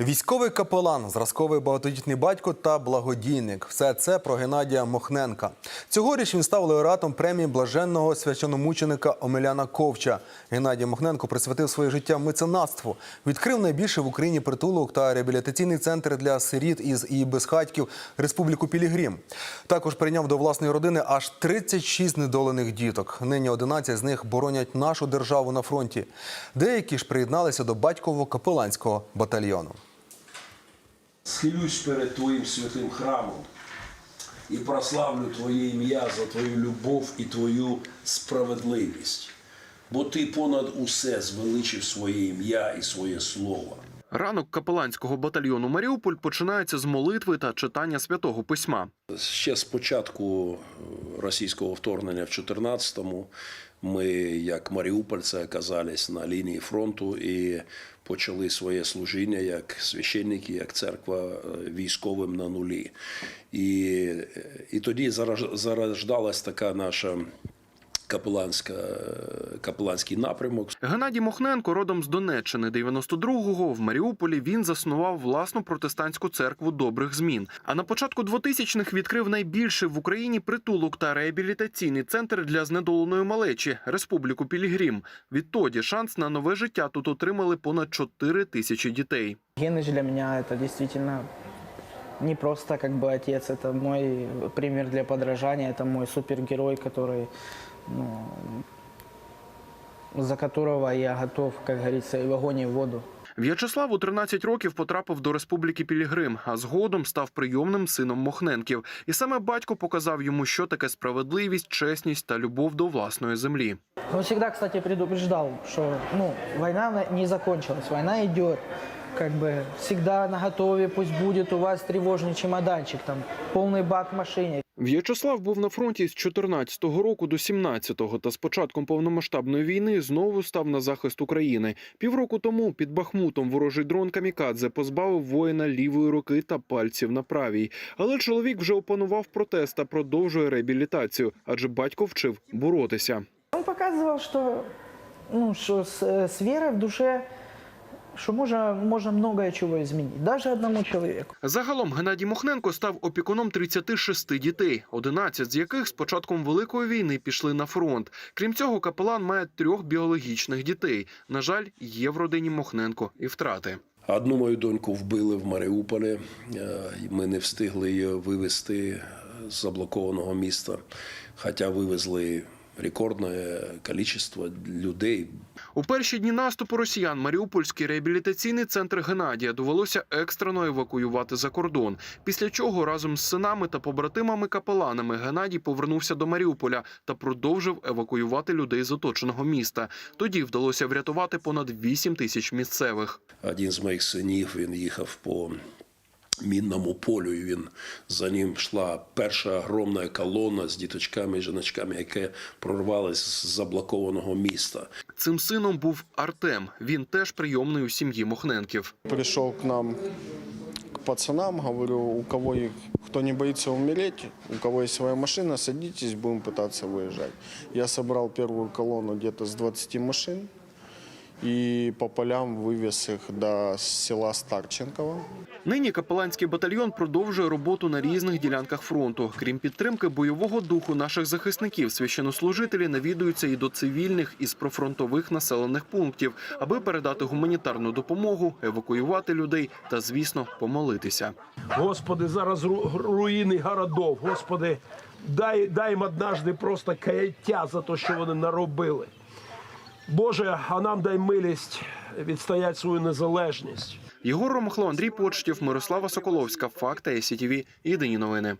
Військовий капелан, зразковий багатодітний батько та благодійник. Все це про Геннадія Мохненка. Цьогоріч він став лауреатом премії блаженного священомученика Омеляна Ковча. Геннадій Мохненко присвятив своє життя меценатству. Відкрив найбільший в Україні притулок та реабілітаційний центр для сиріт із і безхатьків Республіку Пілігрім. Також прийняв до власної родини аж 36 недолених діток. Нині 11 з них боронять нашу державу на фронті. Деякі ж приєдналися до батькового капеланського батальйону. Схилюсь перед Твоїм святим храмом і прославлю Твоє ім'я за Твою любов і Твою справедливість, бо Ти понад усе звеличив своє ім'я і своє слово. Ранок капеланського батальйону Маріуполь починається з молитви та читання святого письма. Ще з початку е, російського вторгнення в 14-му ми, як маріупольці, оказались на лінії фронту і почали своє служіння як священники, як церква е, військовим на нулі. І, е, і тоді зарождалась така наша капеланська, капеланський напрямок. Геннадій Мохненко родом з Донеччини 92-го в Маріуполі він заснував власну протестантську церкву добрих змін. А на початку 2000-х відкрив найбільший в Україні притулок та реабілітаційний центр для знедоленої малечі Республіку Пілігрім. Відтоді шанс на нове життя тут отримали понад 4 тисячі дітей. Геныч для меня это действительно не просто как бы отец, это мой пример для подражания, это мой супергерой, который, ну, за которого я готов, как говорится, и в огонь, и в воду. В'ячеслав у 13 років потрапив до Республіки Пілігрим, а згодом став прийомним сином Мохненків. І саме батько показав йому, що таке справедливість, чесність та любов до власної землі. Он всегда, кстати, предупреждал, что ну, война не закончилась, война идет Как бы всегда на готове, пусть будет у вас тревожный чемоданчик, там полный бак в машине. В'ячеслав був на фронті з 14-го року до 17-го та з початком повномасштабної війни знову став на захист України. Півроку тому під Бахмутом ворожий дрон Камікадзе позбавив воїна лівої руки та пальців на правій. Але чоловік вже опанував протест та продовжує реабілітацію, адже батько вчив боротися. Он показывал, что, ну, что с, с верой в душе, что можно, можно многое чего изменить, даже одному человеку. Загалом Геннадій Мохненко став опікуном 36 дітей, 11 з яких з початком великої війни пішли на фронт. Крім цього, капелан має трьох біологічних дітей. На жаль, є в родині Мохненко і втрати. Одну мою доньку вбили в Маріуполі. Е, Ми не встигли її вивезти з заблокованого міста, хоча вивезли рекордне кількість людей. У перші дні наступу росіян Маріупольський реабілітаційний центр Геннадія довелося екстрено евакуювати за кордон. Після чого разом з синами та побратимами-капеланами Геннадій повернувся до Маріуполя та продовжив евакуювати людей з оточеного міста. Тоді вдалося врятувати понад 8 тисяч місцевих. Один з моїх синів він їхав по мінному полю, і він за ним йшла перша огромна колона з діточками і жіночками, яке прорвалась з заблокованого міста. Цим сином був Артем. Він теж прийомний у сім'ї Мохненків. Пришел к нам, к пацанам, говорю, у кого их, кто не боится умереть, у кого есть своя машина, садитесь, будем пытаться выезжать. Я собрал первую колонну где-то с 20 машин и по полям вывез их до села Старченково. Нині капеланський батальйон продовжує роботу на різних ділянках фронту. Крім підтримки бойового духу наших захисників, священнослужителі навідуються і до цивільних із профронтових населених пунктів, аби передати гуманітарну допомогу, евакуювати людей та, звісно, помолитися. Господи, зараз ру- руїни городов. Господи, дай, дай їм однажды просто каяття за те, що вони наробили. Боже, а нам дай милість відстояти свою незалежність. Єгор Ромахло, Андрій Почтів, Мирослава Соколовська. Факти СІТВ. Єдині новини.